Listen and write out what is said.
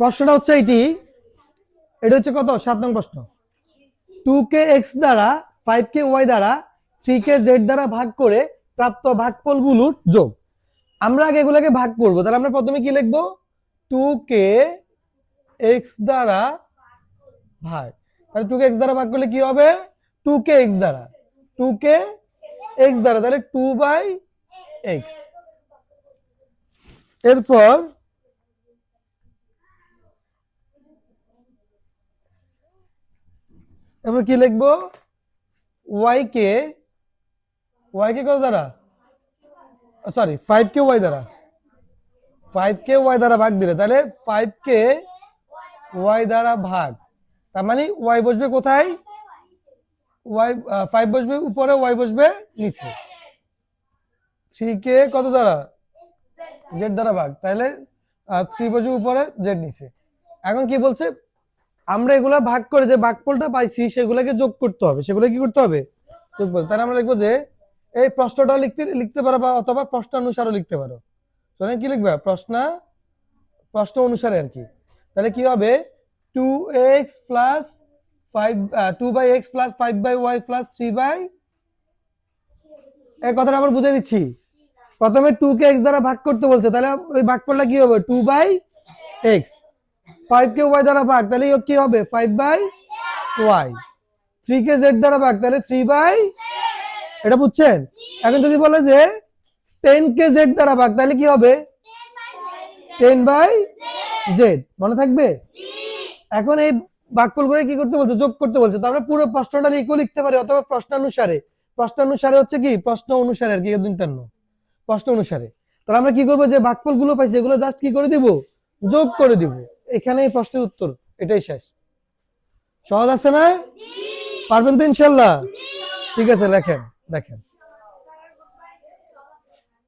প্রশ্নটা হচ্ছে এটি। এটা হচ্ছে কত? সাত নং প্রশ্ন। টু কে এক্স দ্বারা ফাইভ কে ওয়াই দ্বারা থ্রি কে জেড দ্বারা ভাগ করে প্রাপ্ত ভাগফলগুলোর যোগ। আমরা আগে এগুলোকে ভাগ করব। তাহলে আমরা প্রথমে কি লিখব? টু কে এক্স দ্বারা ভাগ। তাহলে টু কে এক্স দ্বারা ভাগ করলে কি হবে? টু কে এক্স দ্বারা। টু কে এক্স দ্বারা, তাহলে টু বাই এক্স এরপর এবার কি লিখব? ওয়াই কে ওয়াই কে কত দ্বারা? সরি ফাইভ কে ওয়াই দ্বারা। ফাইভ কে ওয়াই দ্বারা ভাগ দিলে, তাহলে ফাইভ কে ওয়াই দ্বারা ভাগ। তার মানে ওয়াই বসবে কোথায়? ওয়াই ফাইভ বসবে উপরে ওয়াই বসবে নিচে। থ্রি কে কত দ্বারা? জেড দ্বারা ভাগ। তাহলে থ্রি বসবে উপরে জেড নিচে। এখন কি বলছে? আমরা এগুলা ভাগ করে যে ভাগফলটা পাইছি, সেগুলোকে যোগ করতে হবে। সেগুলো কি করতে হবে? যোগ করতে তাহলে আমরা লিখব যে, এই প্রশ্নটা লিখতে লিখতে পারো বা অথবা প্রশ্নানুসারও লিখতে পারো। তাহলে কি লিখবে? প্রশ্ন প্রশ্ন অনুসারে আর কি। তাহলে কি হবে? Two X plus five two by X plus five by Y plus three by এই কথাটা আবার বুঝে দিচ্ছি। প্রথমে টু কে এক্স দ্বারা ভাগ করতে বলছে। তাহলে ওই ভাগফলটা কি হবে? টু বাই এক্স ফাইভ কে ওয়াই দ্বারা ভাগ, তাহলে কি হবে? ফাইভ বাই ওয়াই থ্রি কে জেড দ্বারা ভাগ, তাহলে থ্রি বাই এটা বুঝছেন? এখন যদি বলে যে টেন কে জেড দ্বারা ভাগ, তাহলে কি হবে? টেন বাই জেড মনে থাকবে? এখন এই ভাগফল করে কি করতে বলছে? যোগ করতে বলছে। তারপরে পুরো প্রশ্নটা লিখেও লিখতে পারে, অথবা প্রশ্ন প্রশ্নানুসারে। প্রশ্নানুসারে হচ্ছে কি? প্রশ্ন অনুসারে আর কি ইন্টারন প্রশ্ন অনুসারে। তাহলে আমরা কি করব? যে ভাগফলগুলো পাইছি, এগুলো জাস্ট কি করে দিব? যোগ করে দিব। এখানে এই প্রশ্নের উত্তর এটাই শেষ। সহজ আছে না? পারবেন তো ইনশাল্লাহ? ঠিক আছে লেখেন দেখেন।